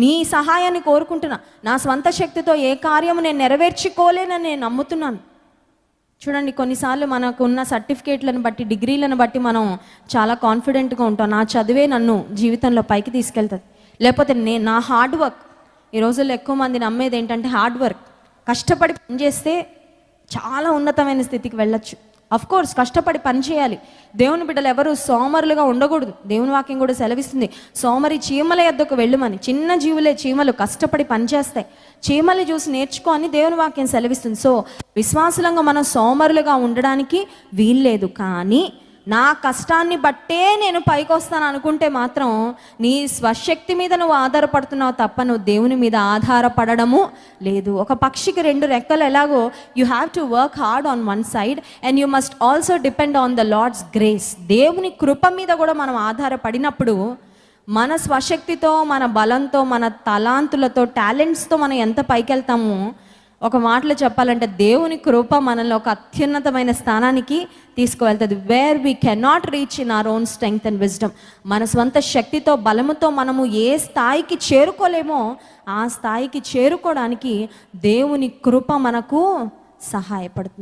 నీ సహాయాన్ని కోరుకుంటున్నా. నా స్వంత శక్తితో ఏ కార్యము నేను నెరవేర్చుకోలేనని నేను నమ్ముతున్నాను. చూడండి కొన్నిసార్లు మనకు ఉన్న సర్టిఫికేట్లను బట్టి డిగ్రీలను బట్టి మనం చాలా కాన్ఫిడెంట్గా ఉంటాం. నా చదివే నన్ను జీవితంలో పైకి తీసుకెళ్తుంది. లేకపోతే నే నా హార్డ్ వర్క్. ఈ రోజుల్లో ఎక్కువ మంది నమ్మేది ఏంటంటే హార్డ్ వర్క్. కష్టపడి పనిచేస్తే చాలా ఉన్నతమైన స్థితికి వెళ్ళొచ్చు. అఫ్ కోర్స్ కష్టపడి పని చేయాలి. దేవుని బిడ్డలు ఎవరు సోమరులుగా ఉండకూడదు. దేవుని వాక్యం కూడా సెలవిస్తుంది. సోమరి చీమల యొద్దకు వెళ్ళమని చిన్న జీవులే చీమలు కష్టపడి పనిచేస్తాయి చీమలు చూసి నేర్చుకో అని దేవుని వాక్యం సెలవిస్తుంది. సో విశ్వాసంగా మనం సోమరులుగా ఉండడానికి వీల్లేదు. కానీ నా కష్టాన్ని బట్టే నేను పైకి వస్తాను అనుకుంటే మాత్రం నీ స్వశక్తి మీద నువ్వు ఆధారపడుతున్నావు తప్ప నువ్వు దేవుని మీద ఆధారపడడము లేదు. ఒక పక్షికి రెండు రెక్కలు ఎలాగో you have to work hard on one side and you must also depend on the lord's grace దేవుని కృప మీద కూడా మనం ఆధారపడినప్పుడు మన స్వశక్తితో మన బలంతో మన తలాంతులతో టాలెంట్స్తో మనం ఎంత పైకి వెళ్తామో ఒక మాటలో చెప్పాలంటే దేవుని కృప మనల్ని ఒక అత్యున్నతమైన స్థానానికి తీసుకువెళ్తుంది. Where we cannot reach in our own strength and wisdom మన స్వంత శక్తితో బలముతో మనము ఏ స్థాయికి చేరుకోలేమో ఆ స్థాయికి చేరుకోవడానికి దేవుని కృప మనకు సహాయపడుతుంది.